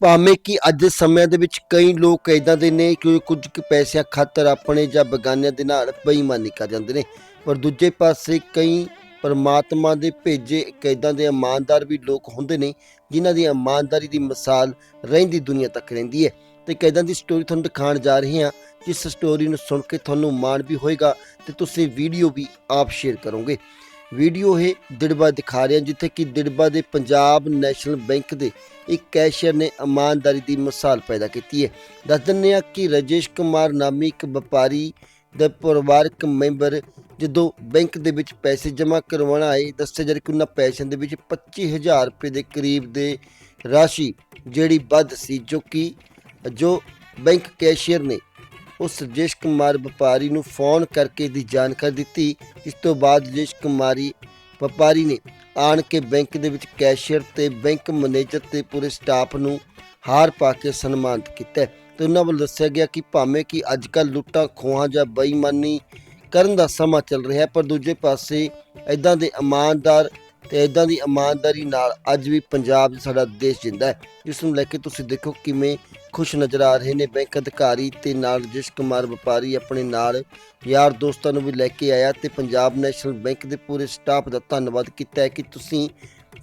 ਭਾਵੇਂ ਕਿ ਅੱਜ ਦੇ ਸਮੇਂ ਦੇ ਵਿੱਚ ਕਈ ਲੋਕ ਇਦਾਂ ਦੇ ਨੇ ਕਿ ਕੁਝ ਕੁ ਪੈਸਿਆਂ ਖਾਤਰ ਆਪਣੇ ਜਾਂ ਬਗਾਨਿਆਂ ਦੇ ਨਾਲ ਬੇਈਮਾਨੀ ਕਰ ਜਾਂਦੇ ਨੇ। ਪਰ ਦੂਜੇ ਪਾਸੇ ਕਈ ਪਰਮਾਤਮਾ ਦੇ ਭੇਜੇ ਕੈਦਾਂ ਦੇ ਇਮਾਨਦਾਰ ਵੀ ਲੋਕ ਹੁੰਦੇ ਨੇ, ਜਿਨ੍ਹਾਂ ਦੀ ਇਮਾਨਦਾਰੀ ਦੀ ਮਿਸਾਲ ਰਹਿੰਦੀ ਦੁਨੀਆ ਤੱਕ ਰਹਿੰਦੀ ਹੈ। ਤੇ ਕੈਦਾਂ ਦੀ ਸਟੋਰੀ ਤੁਹਾਨੂੰ ਦਿਖਾਉਣ ਜਾ ਰਹੇ ਹਾਂ, ਜਿਸ ਸਟੋਰੀ ਨੂੰ ਸੁਣ ਕੇ ਤੁਹਾਨੂੰ ਮਾਣ ਵੀ ਹੋਏਗਾ ਤੇ ਤੁਸੀਂ ਵੀਡੀਓ ਵੀ ਆਪ ਸ਼ੇਅਰ ਕਰੋਗੇ। ਵੀਡੀਓ ਇਹ ਦਿੜਬਾ ਦਿਖਾ ਰਿਹਾ ਜਿੱਥੇ ਕਿ ਦਿੜਬਾ ਦੇ ਪੰਜਾਬ ਨੈਸ਼ਨਲ ਬੈਂਕ ਦੇ ਇੱਕ ਕੈਸ਼ੀਅਰ ਨੇ ਇਮਾਨਦਾਰੀ ਦੀ ਮਿਸਾਲ ਪੈਦਾ ਕੀਤੀ ਹੈ। ਦੱਸ ਦਿੰਦੇ ਹਾਂ ਕਿ ਰਜੇਸ਼ ਕੁਮਾਰ ਨਾਮੀ ਇੱਕ ਵਪਾਰੀ ਦਾ ਪਰਿਵਾਰਕ ਮੈਂਬਰ ਜਦੋਂ ਬੈਂਕ ਦੇ ਵਿੱਚ ਪੈਸੇ ਜਮ੍ਹਾਂ ਕਰਵਾਉਣ ਆਏ, ਦੱਸਿਆ ਜਾ ਰਿਹਾ ਕਿ ਉਹਨਾਂ ਪੈਸਿਆਂ ਦੇ ਵਿੱਚ 25000 ਰੁਪਏ ਦੇ ਕਰੀਬ ਦੇ ਰਾਸ਼ੀ ਜਿਹੜੀ ਵੱਧ ਸੀ, ਜੋ ਕਿ ਜੋ ਬੈਂਕ ਕੈਸ਼ੀਅਰ ਨੇ ਉਸ ਰਜੇਸ਼ ਕੁਮਾਰ ਵਪਾਰੀ ਨੂੰ ਫੋਨ ਕਰਕੇ ਦੀ ਜਾਣਕਾਰੀ ਦਿੱਤੀ ਇਸ ਤੋਂ ਬਾਅਦ ਰਜੇਸ਼ ਕੁਮਾਰੀ ਵਪਾਰੀ ਨੇ ਆਣ ਕੇ ਬੈਂਕ ਦੇ ਵਿੱਚ ਕੈਸ਼ੀਅਰ ਤੇ ਬੈਂਕ ਮੈਨੇਜਰ ਤੇ ਪੂਰੇ ਸਟਾਫ ਨੂੰ ਹਾਰ ਪਾ ਕੇ ਸਨਮਾਨਿਤ ਕੀਤਾ ਹੈ। ਤੇ ਉਹਨਾਂ ਵੱਲੋਂ ਦੱਸਿਆ ਗਿਆ ਕਿ ਭਾਵੇਂ ਕਿ ਅੱਜ ਕੱਲ੍ਹ ਲੁੱਟਾਂ, ਖੋਹਾਂ ਜਾਂ ਬੇਈਮਾਨੀ ਕਰਨ ਦਾ ਸਮਾਂ ਚੱਲ ਰਿਹਾ ਪਰ ਦੂਜੇ ਪਾਸੇ ਇਦਾਂ ਦੇ ਇਮਾਨਦਾਰ ਤੇ ਇਦਾਂ ਦੀ ਇਮਾਨਦਾਰੀ ਨਾਲ ਅੱਜ ਵੀ ਪੰਜਾਬ ਸਾਡਾ ਦੇਸ਼ ਜਿੰਦਾ ਹੈ ਜਿਸ ਨੂੰ ਲੈ ਕੇ ਤੁਸੀਂ ਦੇਖੋ ਕਿਵੇਂ ਖੁਸ਼ ਨਜ਼ਰ ਆ ਰਹੇ ਨੇ। ਬੈਂਕ ਅਧਿਕਾਰੀ ਤੇ ਨਾਲ ਰਜੇਸ਼ ਕੁਮਾਰ ਵਪਾਰੀ ਆਪਣੇ ਨਾਲ ਯਾਰ ਦੋਸਤਾਂ ਨੂੰ ਵੀ ਲੈ ਕੇ ਆਇਆ ਤੇ ਪੰਜਾਬ ਨੈਸ਼ਨਲ ਬੈਂਕ ਦੇ ਪੂਰੇ ਸਟਾਫ ਦਾ ਧੰਨਵਾਦ ਕੀਤਾ ਹੈ ਕਿ ਤੁਸੀਂ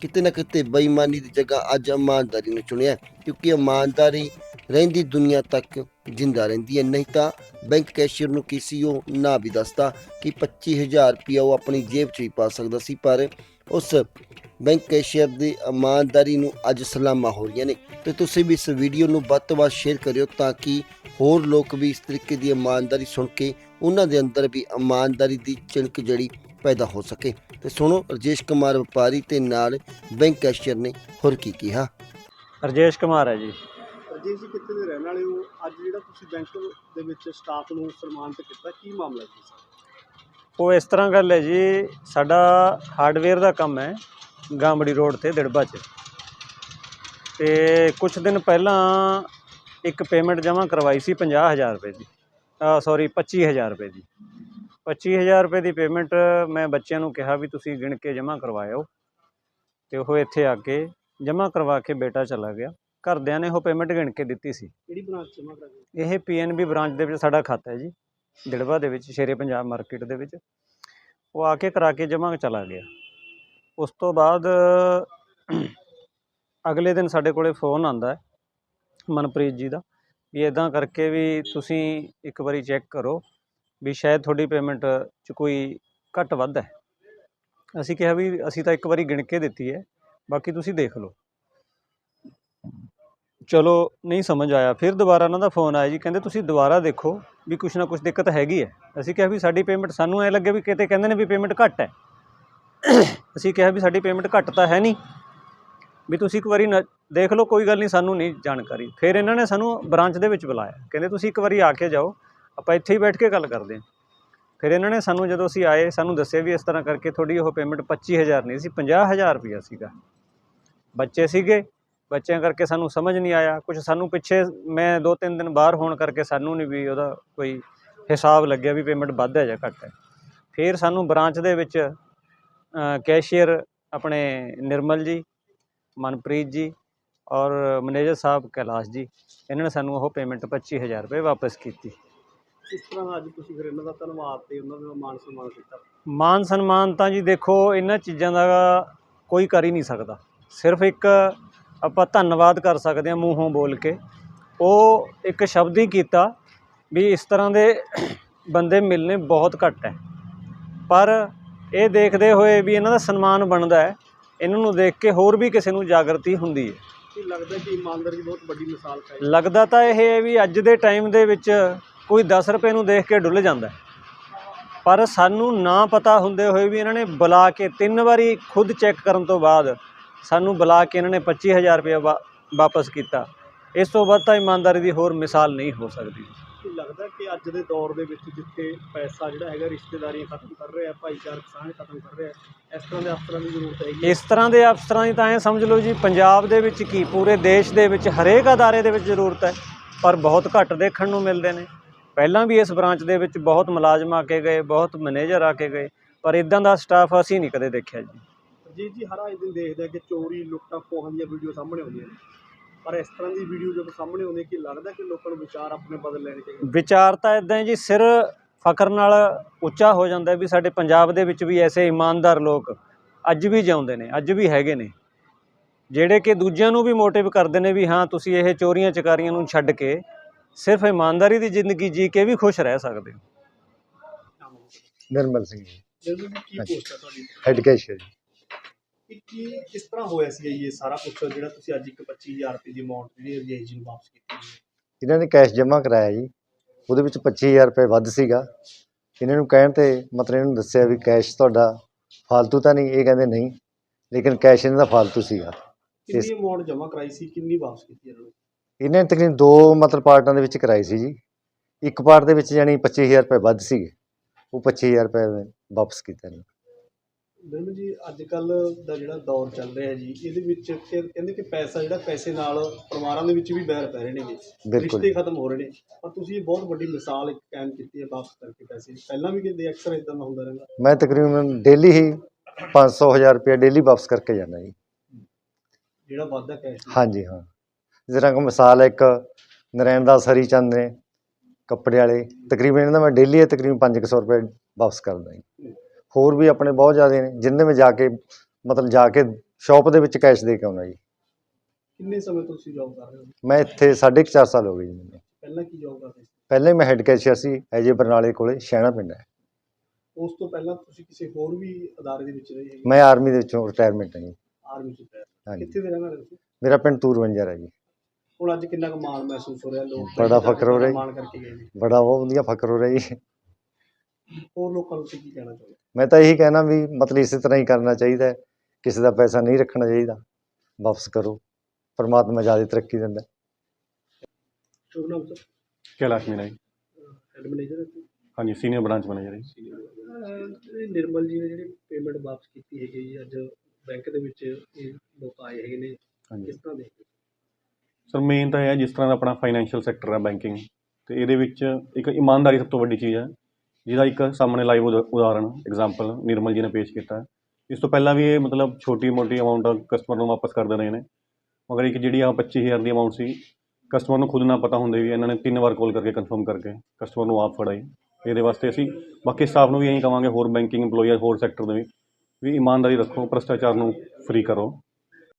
ਕਿਤੇ ਨਾ ਕਿਤੇ ਬੇਈਮਾਨੀ ਦੀ ਜਗ੍ਹਾ ਅੱਜ ਇਮਾਨਦਾਰੀ ਨੂੰ ਚੁਣਿਆ ਕਿਉਂਕਿ ਇਮਾਨਦਾਰੀ ਰਹਿੰਦੀ ਦੁਨੀਆ ਤੱਕ ਜਿੰਦਾ ਰਹਿੰਦੀ ਹੈ। ਨਹੀਂ ਤਾਂ ਬੈਂਕ ਕੈਸ਼ੀਅਰ ਨੂੰ ਕਿਸੇ ਉਹ ਨਾ ਵੀ ਦੱਸਦਾ ਕਿ 25000 ਰੁਪਇਆ ਉਹ ਆਪਣੀ ਜੇਬ 'ਚ ਹੀ ਪਾ ਸਕਦਾ ਸੀ, ਪਰ ਉਸ ਬੈਂਕ ਕੈਸ਼ੀਅਰ ਦੀ ਇਮਾਨਦਾਰੀ ਨੂੰ ਅੱਜ ਸਲਾਮਾਂ ਹੋ ਰਹੀਆਂ ਨੇ। ਤੇ ਤੁਸੀਂ ਵੀ ਇਸ ਵੀਡੀਓ ਨੂੰ ਵੱਧ ਤੋਂ ਵੱਧ ਸ਼ੇਅਰ ਕਰਿਓ ਤਾਂ ਕਿ ਹੋਰ ਲੋਕ ਵੀ ਇਸ ਤਰੀਕੇ ਦੀ ਇਮਾਨਦਾਰੀ ਸੁਣ ਕੇ ਉਹਨਾਂ ਦੇ ਅੰਦਰ ਵੀ ਇਮਾਨਦਾਰੀ ਦੀ ਚਿਣਕ ਜਿਹੜੀ ਪੈਦਾ ਹੋ ਸਕੇ। ਤੇ ਸੁਣੋ ਰਜੇਸ਼ ਕੁਮਾਰ ਵਪਾਰੀ ਤੇ ਨਾਲ ਬੈਂਕ ਕੈਸ਼ੀਅਰ ਨੇ ਹੋਰ ਕੀ ਕਿਹਾ। ਰਜੇਸ਼ ਕੁਮਾਰ ਹੈ ਜੀ। ਰਜੀਵ ਜੀ ਕਿੱਥੇ ਦੇ ਰਹਿਣ ਵਾਲੇ ਹੋ? ਅੱਜ ਜਿਹੜਾ ਤੁਸੀਂ ਬੈਂਕ ਦੇ ਵਿੱਚ ਸਟਾਫ ਨੂੰ ਸਨਮਾਨਿਤ ਕੀਤਾ ਕੀ ਮਾਮਲਾ ਜੀ? ਸਰ ਉਹ ਇਸ ਤਰ੍ਹਾਂ ਗੱਲ ਹੈ ਜੀ ਸਾਡਾ ਹਾਰਡਵੇਅਰ ਦਾ ਕੰਮ ਹੈ ਗਾਮੜੀ ਰੋਡ ਤੇ ਦਿੜਬਾ 'ਚ। ਤੇ ਕੁਝ ਦਿਨ ਪਹਿਲਾਂ ਇੱਕ ਪੇਮੈਂਟ ਜਮ੍ਹਾਂ ਕਰਵਾਈ ਸੀ 50000 ਰੁਪਏ ਦੀ। ਸੌਰੀ 25000 ਰੁਪਏ ਦੀ। 25000 ਰੁਪਏ ਦੀ ਪੇਮੈਂਟ ਮੈਂ ਬੱਚਿਆਂ ਨੂੰ ਕਿਹਾ ਵੀ ਤੁਸੀਂ ਗਿਣ ਕੇ ਜਮ੍ਹਾਂ ਕਰਵਾਇਓ। ਤੇ ਉਹ ਇੱਥੇ ਆ ਕੇ ਜਮ੍ਹਾਂ ਕਰਵਾ ਕੇ ਬੇਟਾ ਚਲਾ ਗਿਆ। ਘਰਦਿਆਂ ਨੇ ਉਹ ਪੇਮੈਂਟ ਗਿਣ ਕੇ ਦਿੱਤੀ ਸੀ। ਕਿਹੜੀ ਬ੍ਰਾਂਚ ਜਮ੍ਹਾਂ ਕਰਾਂਗੇ ਇਹ ਪੀਐਨਬੀ ਬ੍ਰਾਂਚ ਦੇ ਵਿੱਚ ਸਾਡਾ ਖਾਤਾ ਹੈ ਜੀ। ਦਿੜਵਾ ਦੇ ਵਿੱਚ, ਸ਼ੇਰੇ ਪੰਜਾਬ ਮਾਰਕੀਟ ਦੇ ਵਿੱਚ, ਉਹ ਆ ਕੇ ਕਰਾ ਕੇ ਜਮ੍ਹਾਂ ਚਲਾ ਗਿਆ। ਉਸ ਤੋਂ ਬਾਅਦ ਅਗਲੇ ਦਿਨ ਸਾਡੇ ਕੋਲੇ ਫੋਨ ਆਂਦਾ ਮਨਪ੍ਰੀਤ ਜੀ ਦਾ, ਵੀ ਇਦਾਂ ਕਰਕੇ ਵੀ ਤੁਸੀਂ ਇੱਕ ਵਾਰੀ ਚੈੱਕ ਕਰੋ ਵੀ ਸ਼ਾਇਦ ਤੁਹਾਡੀ ਪੇਮੈਂਟ 'ਚ ਕੋਈ ਘੱਟ ਵੱਧ ਹੈ। ਅਸੀਂ ਕਿਹਾ ਵੀ ਅਸੀਂ ਤਾਂ ਇੱਕ ਵਾਰੀ ਗਿਣ ਕੇ ਦਿੱਤੀ ਹੈ, ਬਾਕੀ ਤੁਸੀਂ ਦੇਖ ਲਓ। ਚਲੋ, ਨਹੀਂ ਸਮਝ ਆਇਆ। ਫਿਰ ਦੁਬਾਰਾ ਉਹਨਾਂ ਦਾ ਫੋਨ ਆਇਆ ਜੀ, ਕਹਿੰਦੇ ਤੁਸੀਂ ਦੁਬਾਰਾ ਦੇਖੋ ਵੀ ਕੁਛ ਨਾ ਕੁਛ ਦਿੱਕਤ ਹੈਗੀ ਹੈ। ਅਸੀਂ ਕਿਹਾ ਵੀ ਸਾਡੀ ਪੇਮੈਂਟ ਸਾਨੂੰ ਐ ਲੱਗੇ ਵੀ ਕਿਤੇ ਕਹਿੰਦੇ ਨੇ ਵੀ ਪੇਮੈਂਟ ਘੱਟ ਹੈ। ਅਸੀਂ ਕਿਹਾ ਵੀ ਸਾਡੀ ਪੇਮੈਂਟ ਘੱਟ ਤਾਂ ਹੈ ਨਹੀਂ। ਵੀ ਤੁਸੀਂ ਇੱਕ ਵਾਰੀ ਨ- ਦੇਖ ਲਓ, ਕੋਈ ਗੱਲ ਨਹੀਂ, ਸਾਨੂੰ ਨਹੀਂ ਜਾਣਕਾਰੀ। ਫਿਰ ਇਹਨਾਂ ਨੇ ਸਾਨੂੰ ਬ੍ਰਾਂਚ ਦੇ ਵਿੱਚ ਬੁਲਾਇਆ। ਕਹਿੰਦੇ, ਤੁਸੀਂ ਇੱਕ ਵਾਰੀ ਆ ਕੇ ਜਾਓ, ਆਪਾਂ ਇੱਥੇ ਹੀ ਬੈਠ ਕੇ ਗੱਲ ਕਰਦੇ ਹਾਂ। ਫਿਰ ਇਹਨਾਂ ਨੇ ਸਾਨੂੰ ਜਦੋਂ ਅਸੀਂ ਆਏ, ਸਾਨੂੰ ਦੱਸਿਆ ਵੀ ਇਸ ਤਰ੍ਹਾਂ ਕਰਕੇ ਤੁਹਾਡੀ ਉਹ ਪੇਮੈਂਟ 25000 ਨਹੀਂ ਸੀ 50000 ਰੁਪਇਆ ਸੀਗਾ। ਬੱਚੇ ਸੀਗੇ ਬੱਚਿਆਂ ਕਰਕੇ ਸਾਨੂੰ ਸਮਝ ਨਹੀਂ ਆਇਆ ਕੁਝ ਸਾਨੂੰ ਪਿੱਛੇ ਮੈਂ ਦੋ ਤਿੰਨ ਦਿਨ ਬਾਹਰ ਹੋਣ ਕਰਕੇ ਸਾਨੂੰ ਨਹੀਂ ਵੀ ਉਹਦਾ ਕੋਈ ਹਿਸਾਬ ਲੱਗਿਆ ਵੀ ਪੇਮੈਂਟ ਵੱਧ ਹੈ ਜਾਂ ਘੱਟ ਹੈ। ਫਿਰ ਸਾਨੂੰ ਬ੍ਰਾਂਚ ਦੇ ਵਿੱਚ ਕੈਸ਼ੀਅਰ ਆਪਣੇ ਨਿਰਮਲ ਜੀ ਮਨਪ੍ਰੀਤ ਜੀ ਔਰ ਮੈਨੇਜਰ ਸਾਹਿਬ ਕੈਲਾਸ਼ ਜੀ ਇਹਨਾਂ ਨੇ ਸਾਨੂੰ ਉਹ ਪੇਮੈਂਟ 25000 ਰੁਪਏ ਵਾਪਸ ਕੀਤੀ। ਕਿਸ ਤਰ੍ਹਾਂ ਅੱਜ ਤੁਸੀਂ ਫਿਰ ਇਹਨਾਂ ਦਾ ਧੰਨਵਾਦ ਤੇ ਉਹਨਾਂ ਦਾ ਮਾਨ ਸਨਮਾਨ ਕੀਤਾ? ਮਾਨ ਸਨਮਾਨ ਤਾਂ ਜੀ ਦੇਖੋ ਇਹਨਾਂ ਚੀਜ਼ਾਂ ਦਾ ਕੋਈ ਕਰ ਹੀ ਨਹੀਂ ਸਕਦਾ। ਸਿਰਫ ਇੱਕ ਆਪਾਂ ਧੰਨਵਾਦ ਕਰ ਸਕਦੇ ਹਾਂ ਮੂੰਹੋਂ ਬੋਲ ਕੇ। ਉਹ ਇੱਕ ਸ਼ਬਦ ਹੀ ਕੀਤਾ ਵੀ ਇਸ ਤਰ੍ਹਾਂ ਦੇ ਬੰਦੇ ਮਿਲਨੇ ਬਹੁਤ ਘੱਟ ਹੈ। ਪਰ ਇਹ ਦੇਖਦੇ ਹੋਏ ਵੀ ਇਹਨਾਂ ਦਾ ਸਨਮਾਨ ਬਣਦਾ ਹੈ ਇਹਨਾਂ ਨੂੰ ਦੇਖ ਕੇ ਹੋਰ ਵੀ ਕਿਸੇ ਨੂੰ ਜਾਗਰਤੀ ਹੁੰਦੀ ਹੈ। ਕੀ ਲੱਗਦਾ ਕਿ ਇਮਾਨਦਾਰੀ ਦੀ ਬਹੁਤ ਵੱਡੀ ਮਿਸਾਲ ਹੈ ਲੱਗਦਾ ਤਾਂ ਇਹ ਹੈ ਵੀ ਅੱਜ ਦੇ ਟਾਈਮ ਦੇ ਵਿੱਚ ਕੋਈ 10 ਰੁਪਏ ਨੂੰ ਦੇਖ ਕੇ ਡੁੱਲ ਜਾਂਦਾ। ਪਰ ਸਾਨੂੰ ਨਾ ਪਤਾ ਹੁੰਦੇ ਹੋਏ ਵੀ ਇਹਨਾਂ ਨੇ ਬੁਲਾ ਕੇ ਤਿੰਨ ਵਾਰੀ ਖੁਦ ਚੈੱਕ ਕਰਨ ਤੋਂ ਬਾਅਦ ਸਾਨੂੰ ਬੁਲਾ ਕੇ ਇਹਨਾਂ ਨੇ 25000 ਰੁਪਏ ਵਾਪਸ ਕੀਤਾ। ਇਸ ਤੋਂ ਵੱਧ ਤਾਂ ਇਮਾਨਦਾਰੀ ਦੀ ਹੋਰ ਮਿਸਾਲ ਨਹੀਂ ਹੋ ਸਕਦੀ। ਲੱਗਦਾ ਕਿ ਅੱਜ ਦੇ ਦੌਰ ਦੇ ਵਿੱਚ ਜਿੱਥੇ ਪੈਸਾ ਜਿਹੜਾ ਹੈਗਾ ਰਿਸ਼ਤੇਦਾਰੀਆਂ ਖਤਮ ਕਰ ਰਿਹਾ ਭਾਈਚਾਰਕ ਸਾਂਝ ਖਤਮ ਕਰ ਰਿਹਾ ਇਸ ਤਰ੍ਹਾਂ ਦੇ ਅਫਸਰਾਂ ਦੀ ਜ਼ਰੂਰਤ ਹੈਗੀ ਹੈ। ਇਸ ਤਰ੍ਹਾਂ ਦੇ ਅਫਸਰਾਂ ਦੀ ਤਾਂ ਐਂ ਸਮਝ ਲਓ ਜੀ ਪੰਜਾਬ ਦੇ ਵਿੱਚ ਕੀ ਪੂਰੇ ਦੇਸ਼ ਦੇ ਵਿੱਚ ਹਰੇਕ ਅਦਾਰੇ ਦੇ ਵਿੱਚ ਜ਼ਰੂਰਤ ਹੈ ਪਰ ਬਹੁਤ ਘੱਟ ਦੇਖਣ ਨੂੰ ਮਿਲਦੇ ਨੇ। ਪਹਿਲਾਂ ਵੀ ਇਸ ਬ੍ਰਾਂਚ ਦੇ ਵਿੱਚ ਬਹੁਤ ਮੁਲਾਜ਼ਮ ਆ ਕੇ ਗਏ ਬਹੁਤ ਮੈਨੇਜਰ ਆ ਕੇ ਗਏ ਪਰ ਇਦਾਂ ਦਾ ਸਟਾਫ ਅਸੀਂ ਨਹੀਂ ਕਦੇ ਦੇਖਿਆ ਜੀ। ਜੀ ਜੀ ਹਰ ਆਏ ਦਿਨ ਦੇਖਦੇ ਆ ਕਿ ਚੋਰੀ ਲੁੱਟਾਂ ਖੋਹਾਂ ਦੀਆਂ ਵੀਡੀਓ ਸਾਹਮਣੇ ਆਉਂਦੀਆਂ ਨੇ। ਪਰ ਇਸ ਤਰ੍ਹਾਂ ਦੀ ਵੀਡੀਓ ਜਦੋਂ ਸਾਹਮਣੇ ਆਉਂਦੀ ਹੈ ਕਿ ਲੱਗਦਾ ਕਿ ਲੋਕਾਂ ਨੂੰ ਵਿਚਾਰ ਆਪਣੇ ਬਦਲ ਲੈਣੇ ਚਾਹੀਦੇ ਵਿਚਾਰ ਤਾਂ ਇਦਾਂ ਹੈ ਜੀ ਸਿਰ ਫਖਰ ਨਾਲ ਉੱਚਾ ਹੋ ਜਾਂਦਾ ਵੀ ਸਾਡੇ ਪੰਜਾਬ ਦੇ ਵਿੱਚ ਵੀ ਐਸੇ ਇਮਾਨਦਾਰ ਲੋਕ ਅੱਜ ਵੀ ਜਿਉਂਦੇ ਨੇ ਅੱਜ ਵੀ ਹੈਗੇ ਨੇ। ਜਿਹੜੇ ਕਿ ਦੂਜਿਆਂ ਨੂੰ ਵੀ ਮੋਟਿਵ ਕਰਦੇ ਨੇ ਵੀ ਹਾਂ ਤੁਸੀਂ ਇਹ ਚੋਰੀਆਂ ਚਕਾਰੀਆਂ ਨੂੰ ਛੱਡ ਕੇ ਸਿਰਫ ਇਮਾਨਦਾਰੀ ਦੀ ਜ਼ਿੰਦਗੀ ਜੀ ਕੇ ਵੀ ਖੁਸ਼ ਰਹਿ ਸਕਦੇ ਹੋ। ਨਿਰਮਲ ਸਿੰਘ ਜੀ। ਕੀ। ਪੋਸਟ ਹੈ ਤੁਹਾਡੀ? ਹੈਡ ਕੈਸ਼ੀਅਰ ਜੀ। ਕਿ ਕੀ ਕਿਸ ਤਰ੍ਹਾਂ ਹੋਇਆ ਸੀ ਇਹ ਸਾਰਾ ਕੁਝ ਜਿਹੜਾ ਤੁਸੀਂ ਅੱਜ ਇੱਕ 25000 ਰੁਪਏ ਦੀ ਅਮਾਉਂਟ ਜਿਹੜੀ ਰਜੇਸ਼ ਨੂੰ ਵਾਪਸ ਕੀਤੀ ਹੈ? ਇਹਨਾਂ ਨੇ ਕੈਸ਼ ਜਮ੍ਹਾਂ ਕਰਾਇਆ ਜੀ। ਉਹਦੇ ਵਿੱਚ 25000 ਰੁਪਏ ਵੱਧ ਸੀਗਾ। ਇਹਨਾਂ ਨੂੰ ਕਹਿਣ ਤੇ ਮਤਲਬ ਇਹਨਾਂ ਨੂੰ ਦੱਸਿਆ ਵੀ ਕੈਸ਼ ਤੁਹਾਡਾ ਫਾਲਤੂ ਤਾਂ ਨਹੀਂ ਇਹ ਕਹਿੰਦੇ ਨਹੀਂ ਲੇਕਿਨ ਕੈਸ਼ ਇਹਨਾਂ ਦਾ ਫਾਲਤੂ ਸੀਗਾ। ਕਿੰਨੀ ਅਮਾਉਂਟ ਜਮ੍ਹਾਂ ਕਰਾਈ ਸੀ ਕਿੰਨੀ ਵਾਪਸ ਕੀਤੀ ਇਹਨਾਂ ਨੂੰ? ਇਹਨੇ ਤਕਰੀਬਨ ਦੋ ਮਤਲਬ ਪਾਰਟਾਂ ਦੇ ਵਿੱਚ ਕਰਾਈ ਸੀ ਜੀ। ਇੱਕ ਪਾਰਟ ਦੇ ਵਿੱਚ ਜਾਨੀ 25000 ਰੁਪਏ ਵੱਧ ਸੀਗੇ। ਉਹ 25000 ਰੁਪਏ ਵਾਪਸ ਕੀਤੇ ਨੇ। ਬਿਲਕੁਲ ਜੀ ਅੱਜ ਕੱਲ ਦਾ ਜਿਹੜਾ ਦੌਰ ਚੱਲ ਰਿਹਾ ਜੀ ਇਹਦੇ ਵਿੱਚ ਕਹਿੰਦੇ ਕਿ ਪੈਸਾ ਜਿਹੜਾ ਪੈਸੇ ਨਾਲ ਪਰਿਵਾਰਾਂ ਦੇ ਵਿੱਚ ਵੀ ਬੈਰ ਪੈ ਰਹੇ ਨੇਗੇ ਬਿਲਕੁਲ। ਰਿਸ਼ਤੇ ਖਤਮ ਹੋ ਰਹੇ ਨੇ। ਪਰ ਤੁਸੀਂ ਇਹ ਬਹੁਤ ਵੱਡੀ ਮਿਸਾਲ ਇੱਕ ਕਾਇਮ ਕੀਤੀ ਹੈ ਵਾਪਸ ਕਰਕੇ ਪੈਸੇ ਪਹਿਲਾਂ ਵੀ ਕਹਿੰਦੇ ਅਕਸਰ ਇਦਾਂ ਦਾ ਹੁੰਦਾ ਰਹਿੰਦਾ। ਮੈਂ ਤਕਰੀਬਨ ਡੇਲੀ ਹੀ 500000 ਰੁਪਏ ਡੇਲੀ ਵਾਪਸ ਕਰਕੇ ਜਾਂਦਾ ਜੀ। ਜਿਹੜਾ ਵਾਧਾ ਕੈਸ਼ ਹਾਂਜੀ ਹਾਂ। ਤਰ੍ਹਾਂ ਕਿ ਮਿਸਾਲ ਹੈ ਇੱਕ ਨਰੈਣ ਦਾਸ ਹਰੀ ਚੰਦ ਨੇ ਕੱਪੜੇ ਵਾਲੇ। ਤਕਰੀਬਨ ਇਹਨਾਂ ਦਾ ਮੈਂ ਡੇਲੀ ਤਕਰੀਬਨ 500 ਰੁਪਏ ਵਾਪਸ ਕਰਦਾ ਜੀ। ਹੋਰ ਵੀ ਆਪਣੇ ਬਹੁਤ ਜ਼ਿਆਦਾ ਨੇ ਜਿੰਨੇ ਮੈਂ ਜਾ ਕੇ ਮਤਲਬ ਜਾ ਕੇ ਸ਼ਾਪ ਦੇ ਵਿੱਚ ਕੈਸ਼ ਦੇ ਕੇ ਆਉਣਾ ਜੀ। ਕਿੰਨੇ ਸਮੇਂ ਤੋਂ ਤੁਸੀਂ ਜੌਬ ਕਰ ਰਹੇ ਹੋ? ਮੈਂ ਇੱਥੇ ਸਾਢੇ ਕੁ ਚਾਰ ਸਾਲ ਹੋ ਗਏ ਜੀ ਮੈਨੂੰ। ਪਹਿਲਾਂ ਕੀ ਜੌਬ ਕਰਦੇ ਸੀ? ਪਹਿਲਾਂ ਹੀ ਮੈਂ ਹੈੱਡ ਕੈਸ਼ੀਅਰ ਸੀ ਐਜੇ ਬਰਨਾਲੇ ਕੋਲੇ ਸ਼ਹਿਣਾ ਪਿੰਡ ਹੈ। ਉਸ ਤੋਂ ਪਹਿਲਾਂ ਤੁਸੀਂ ਕਿਸੇ ਹੋਰ ਵੀ ਅਦਾਰੇ ਦੇ ਵਿੱਚ ਰਹੇ ਹੈਗੇ? ਮੈਂ ਆਰਮੀ ਦੇ ਵਿੱਚੋਂ ਰਿਟਾਇਰਮੈਂਟ ਹੈ ਜੀ। ਆਰਮੀ ਚ ਪਏ ਹਾਂਜੀ। ਕਿੱਥੇ ਦੇ ਰਹਿਣ ਵਾਲੇ ਤੁਸੀਂ? ਮੇਰਾ ਪਿੰਡ ਤੂਰਵੰਜਰ ਹੈ ਜੀ। ਹੁਣ ਅੱਜ ਕਿੰਨਾ ਕੁ ਮਾਣ ਮਹਿਸੂਸ ਹੋ ਰਿਹਾ? ਲੋਕ ਬੜਾ ਫਖਰ ਹੋ ਰਿਹਾ ਜੀ। ਮਾਣ ਕਰਕੇ ਗਏ ਨੇ। ਬੜਾ ਬਹੁਤ ਵਧੀਆ ਫਖਰ ਹੋ ਰਿਹਾ ਜੀ। ਹੋਰ ਲੋਕਾਂ ਨੂੰ ਤੁਸੀਂ ਕੀ ਕਹਿਣਾ ਚਾਹੁੰਦੇ? ਮੈਂ ਤਾਂ ਇਹੀ ਕਹਿਣਾ ਵੀ ਮਤਲਬ ਇਸੇ ਤਰ੍ਹਾਂ ਹੀ ਕਰਨਾ ਚਾਹੀਦਾ ਹੈ। ਕਿਸੇ ਦਾ ਪੈਸਾ ਨਹੀਂ ਰੱਖਣਾ ਚਾਹੀਦਾ। ਵਾਪਸ ਕਰੋ। ਪਰਮਾਤਮਾ ਜ਼ਿਆਦਾ ਤਰੱਕੀ ਦਿੰਦਾ। ਸ਼ੁਭ ਨਾਮ sir. Kailash Meena ji. Head manager ਹਾਂਜੀ senior branch manager ji. Nirmal ji ਨੇ ਜਿਹੜੀ ਪੇਮੈਂਟ ਵਾਪਸ ਕੀਤੀ ਹੈਗੀ ਜੀ ਅੱਜ ਬੈਂਕ ਦੇ ਵਿੱਚ ਇਹ ਲੋਕ ਆਏ ਹੈਗੇ ਨੇ। ਹਾਂਜੀ। ਕਿਸ ਤਰ੍ਹਾਂ ਦੇਖਦੇ ਸਰ ਮੇਨ ਤਾਂ ਇਹ ਹੈ ਜਿਸ ਤਰ੍ਹਾਂ ਦਾ ਆਪਣਾ ਫਾਈਨੈਂਸ਼ੀਅਲ ਸੈਕਟਰ ਹੈ ਬੈਂਕਿੰਗ ਤੇ ਇਹਦੇ ਵਿੱਚ ਇੱਕ ਇਮਾਨਦਾਰੀ ਸਭ ਤੋਂ ਵੱਡੀ ਚੀਜ਼ ਹੈ। ਜਿਹਦਾ ਇੱਕ ਸਾਹਮਣੇ ਲਾਈਵ ਉਦਾਹਰਣ ਐਗਜ਼ਾਮਪਲ ਨਿਰਮਲ ਜੀ ਨੇ ਪੇਸ਼ ਕੀਤਾ। ਇਸ ਤੋਂ ਪਹਿਲਾਂ ਵੀ ਇਹ ਮਤਲਬ ਛੋਟੀ ਮੋਟੀ ਅਮਾਉਂਟ ਕਸਟਮਰ ਨੂੰ ਵਾਪਸ ਕਰ ਦਿੰਦੇ ਨੇ। ਮਗਰ ਇੱਕ ਜਿਹੜੀ ਆ 25000 ਦੀ ਅਮਾਉਂਟ ਸੀ ਕਸਟਮਰ ਨੂੰ ਖੁਦ ਨਾ ਪਤਾ ਹੁੰਦੇ ਵੀ ਇਹਨਾਂ ਨੇ ਤਿੰਨ ਵਾਰ ਕਾਲ ਕਰਕੇ ਕਨਫਰਮ ਕਰਕੇ ਕਸਟਮਰ ਨੂੰ ਆਪ ਫੜਾਈ। ਇਹਦੇ ਵਾਸਤੇ ਅਸੀਂ ਬਾਕੀ ਸਟਾਫ ਨੂੰ ਵੀ ਇਹੀ ਕਵਾਂਗੇ, ਹੋਰ ਬੈਂਕਿੰਗ EMPLOYER ਹੋਰ ਸੈਕਟਰ ਦੇ ਵੀ ਵੀ ਇਮਾਨਦਾਰੀ ਰੱਖੋ, ਭ੍ਰਸ਼ਟਾਚਾਰ ਨੂੰ ਫ੍ਰੀ ਕਰੋ।